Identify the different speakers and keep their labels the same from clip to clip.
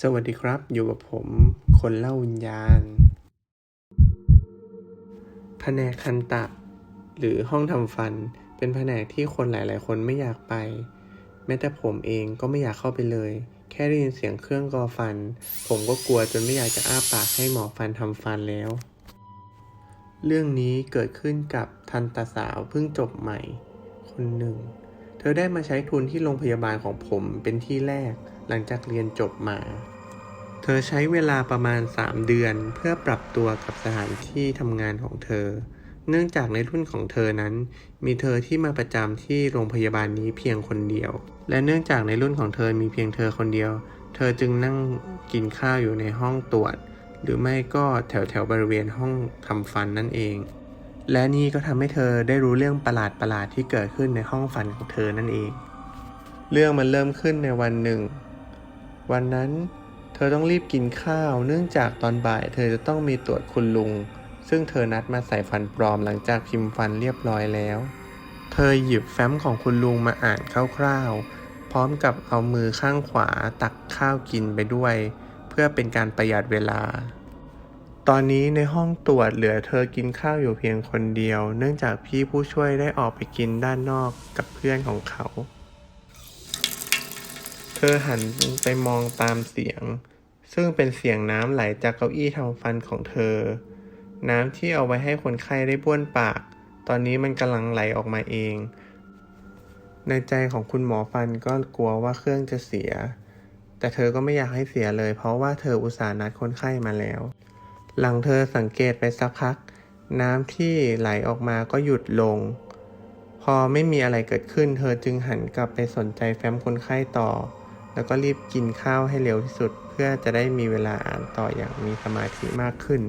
Speaker 1: สวัสดีครับ อยู่กับผมคนเล่าวิญญาณแผนกคันตะ หรือห้องทำฟัน เป็นแผนกที่คนหลาย ๆ คนไม่อยากไป แม้แต่ผมเองก็ไม่อยากเข้าไปเลย แค่ได้ยินเสียงเครื่องกอฟัน ผมก็กลัวจนไม่อยากจะอ้าปากให้หมอฟันทำฟันแล้ว เรื่องนี้เกิดขึ้นกับทันตสาวเพิ่งจบใหม่ คนหนึ่ง ธอได้มาใช้ทุนที่โรงพยาบาลของผมเป็นที่แรกหลังจากเรียนจบมา เธอใช้เวลาประมาณ 3 เดือนเพื่อปรับตัวกับสถานที่ทำงานของเธอ เนื่องจากในรุ่นของเธอนั้น มีเธอที่มาประจำที่โรงพยาบาลนี้เพียงคนเดียว และเนื่องจากในรุ่นของเธอมีเพียงเธอคนเดียว เธอจึงนั่งกินข้าวอยู่ในห้องตรวจ หรือไม่ก็แถวแถวบริเวณห้องทำฟันนั่นเอง และนี่ก็ทำให้เธอได้รู้เรื่องประหลาดประหลาดที่เกิดขึ้นในห้องฟันของเธอนั่นเอง เรื่องมันเริ่มขึ้นในวันหนึ่ง วันนั้นเธอต้องรีบกินข้าว เนื่องจากตอนบ่ายเธอจะต้องมีตรวจคุณลุง ซึ่งเธอนัดมาใส่ฟันปลอมหลังจากพิมพ์ฟันเรียบร้อยแล้ว เธอหยิบแฟ้มของคุณลุงมาอ่านคร่าวๆ พร้อมกับเอามือข้างขวาตักข้าวกินไปด้วย เพื่อเป็นการประหยัดเวลา ตอนนี้ในห้องตรวจเหลือเธอกินข้าวอยู่เพียงคนเดียว เนื่องจากพี่ผู้ช่วยได้ออกไปกินด้านนอกกับเพื่อนของเขา เธอหันไปมองตามเสียง ซึ่งเป็นเสียงน้ำไหลจากเก้าอี้ทำฟันของเธอ น้ำที่เอาไว้ให้คนไข้ได้บ้วนปาก ตอนนี้มันกำลังไหลออกมาเอง ในใจของคุณหมอฟันก็กลัวว่าเครื่องจะเสีย แต่เธอก็ไม่อยากให้เสียเลย เพราะว่าเธออุตส่าห์นัดคนไข้มาแล้ว หลังเธอสังเกตไปสักพัก น้ำที่ไหลออกมาก็หยุดลง พอไม่มีอะไรเกิดขึ้น เธอจึงหันกลับไปสนใจแฟ้มคนไข้ต่อ แล้วก็รีบกินข้าวให้เร็วที่สุด เพื่อจะได้มีเวลาอ่านต่ออย่างมีสมาธิมากขึ้น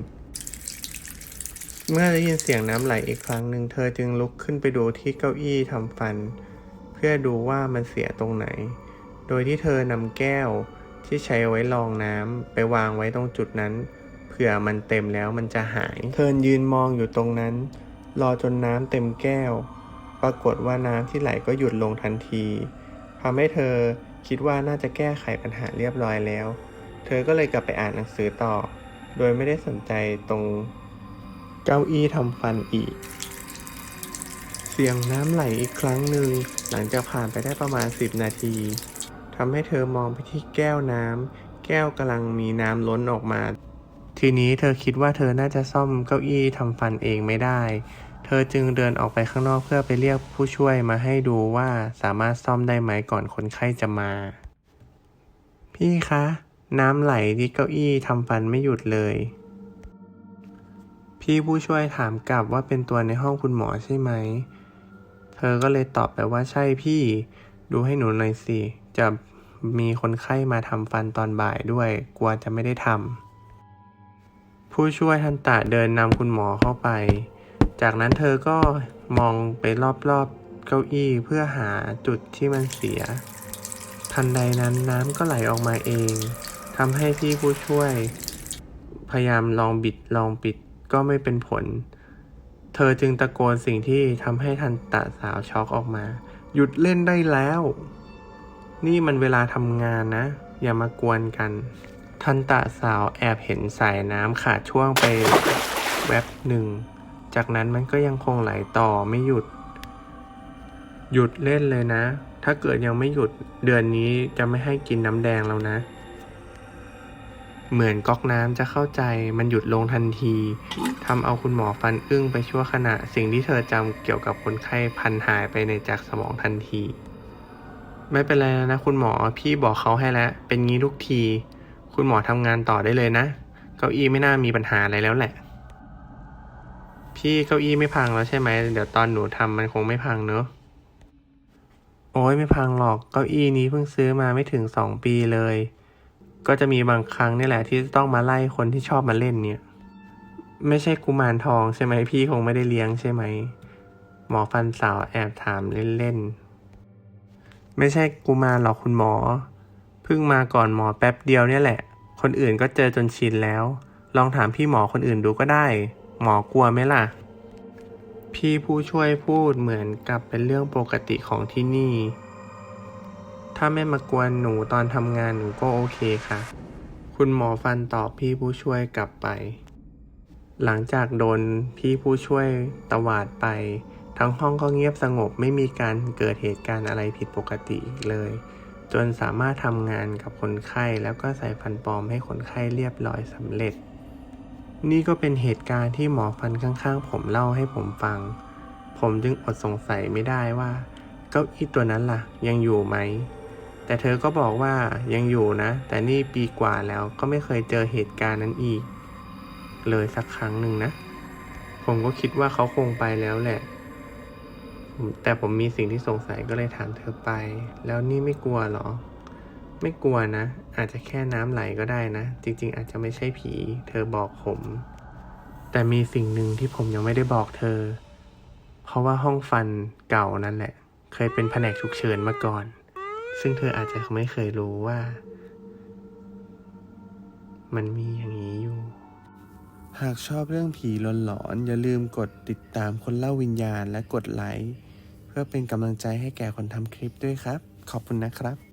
Speaker 1: เมื่อได้ยินเสียงน้ำไหลอีกครั้งหนึ่งเธอจึงลุกขึ้นไปดูที่เก้าอี้ทำฟัน เพื่อดูว่ามันเสียตรงไหน โดยที่เธอนำแก้วที่ใช้ไว้รองน้ำไปวางไว้ตรงจุดนั้น ผื่อมันเต็มแล้วมันจะหายเธอยืนมองอยู่ตรงนั้น รอจนน้ำเต็มแก้ว ปรากฏว่าน้ำที่ไหลก็หยุดลงทันทีทำให้เธอคิดว่าน่าจะแก้ไขปัญหาเรียบร้อยแล้ว เธอก็เลยกลับไปอ่านหนังสือต่อ โดยไม่ได้สนใจตรงเก้าอี้ทำฟันอีก เสียงน้ำไหลอีกครั้งหนึ่งหลังจากผ่านไปได้ประมาณ 10 นาทีทำให้เธอมองไปที่แก้วน้ำแก้วกำลังมีน้ำล้นออกมา ทีนี้เธอคิดว่าเธอน่าจะซ่อมเก้าอี้ทำฟันเองไม่ได้ เธอจึงเดินออกไปข้างนอกเพื่อไปเรียกผู้ช่วยมาให้ดูว่าสามารถซ่อมได้ไหมก่อนคนไข้จะมา พี่คะ น้ำไหลที่เก้าอี้ทำฟันไม่หยุดเลย พี่ผู้ช่วยถามกลับว่าเป็นตัวในห้องคุณหมอใช่ไหม เธอก็เลยตอบไปว่าใช่พี่ ดูให้หนูหน่อยสิ จะมีคนไข้มาทำฟันตอนบ่ายด้วย กลัวจะไม่ได้ทำ ผู้ช่วยทันตะเดินนำคุณหมอเข้าไป จากนั้นเธอก็มองไปรอบๆเก้าอี้เพื่อหาจุดที่มันเสีย ทันใดนั้นน้ำก็ไหลออกมาเองทำให้พี่ผู้ช่วย พยายามลองบิดลองปิดก็ไม่เป็นผล เธอจึงตะโกนสิ่งที่ทำให้ทันตะสาวช็อกออกมา หยุดเล่นได้แล้ว นี่มันเวลาทำงานนะ อย่ามากวนกัน ทันตะสาวแอบเห็นสายน้ำขาดช่วงไปแวบหนึ่ง จากนั้นมันก็ยังคงไหลต่อไม่หยุด หยุดเล่นเลยนะ ถ้าเกิดยังไม่หยุดเดือนนี้จะไม่ให้กินน้ำแดงแล้วนะ เหมือนก๊อกน้ำจะเข้าใจมันหยุดลงทันทีทำเอาคุณหมอฟันอึ้งไปชั่วขณะ สิ่งที่เธอจำเกี่ยวกับคนไข้พันหายไปในจากสมองทันที ไม่เป็นไรแล้วนะคุณหมอพี่บอกเขาให้แล้วเป็นงี้ทุกที คุณหมอทำงานต่อได้เลยนะ เก้าอี้ไม่น่ามีปัญหาอะไรแล้วแหละ พี่เก้าอี้ไม่พังแล้วใช่ไหม เดี๋ยวตอนหนูทำมันคงไม่พังเนอะโอ้ยไม่พังหรอก เก้าอี้นี้เพิ่งซื้อมาไม่ถึงสองปีเลย ก็จะมีบางครั้งนี่แหละที่ต้องมาไล่คนที่ชอบมาเล่นเนี่ย ไม่ใช่กุมารทองใช่ไหมพี่คงไม่ได้เลี้ยงใช่ไหม หมอฟันสาวแอบถามเล่นๆ ไม่ใช่กุมารหรอกคุณหมอ เพิ่งมาก่อนหมอแป๊บเดียวเนี่ยแหละ คนอื่นก็เจอจนชินแล้ว ลองถามพี่หมอคนอื่นดูก็ได้ หมอกลัวไหมล่ะ พี่ผู้ช่วยพูดเหมือนกับเป็นเรื่องปกติของที่นี่ ถ้าไม่มากวนหนูตอนทำงานหนูก็โอเคค่ะ คุณหมอฟันตอบพี่ผู้ช่วยกลับไป หลังจากโดนพี่ผู้ช่วยตวาดไป ทั้งห้องก็เงียบสงบไม่มีการเกิดเหตุการณ์อะไรผิดปกติเลย จนสามารถทำงานกับคนไข้แล้วก็ใส่ฟันปลอมให้คนไข้เรียบร้อยสำเร็จ นี่ก็เป็นเหตุการณ์ที่หมอฟันข้างๆ ผมเล่าให้ผมฟัง ผมจึงอดสงสัยไม่ได้ว่า เก้าอี้ตัวนั้นล่ะ ยังอยู่ไหม แต่เธอก็บอกว่ายังอยู่นะ แต่นี่ปีกว่าแล้วก็ไม่เคยเจอเหตุการณ์นั้นอีก เลยสักครั้งหนึ่งนะ ผมก็คิดว่าเขาคงไปแล้วแหละ แต่ผมมีสิ่งที่สงสัยก็เลยถามเธอไป แล้วนี่ไม่กลัวเหรอ ไม่กลัวนะ อาจจะแค่น้ำไหลก็ได้นะ จริง ๆ อาจจะไม่ใช่ผี เธอบอกผม แต่มีสิ่งหนึ่งที่ผมยังไม่ได้บอกเธอ เพราะว่าห้องฟันเก่านั่นแหละ เคยเป็นแผนกฉุกเฉินมาก่อน ซึ่งเธออาจจะไม่เคยรู้ว่า มันมีอย่างนี้อยู่ หากชอบเรื่องผีหลอนๆอย่าลืมกดติดตามคนเล่าวิญญาณและกดไลค์เพื่อเป็นกำลังใจให้แก่คนทำคลิปด้วยครับ ขอบคุณนะครับ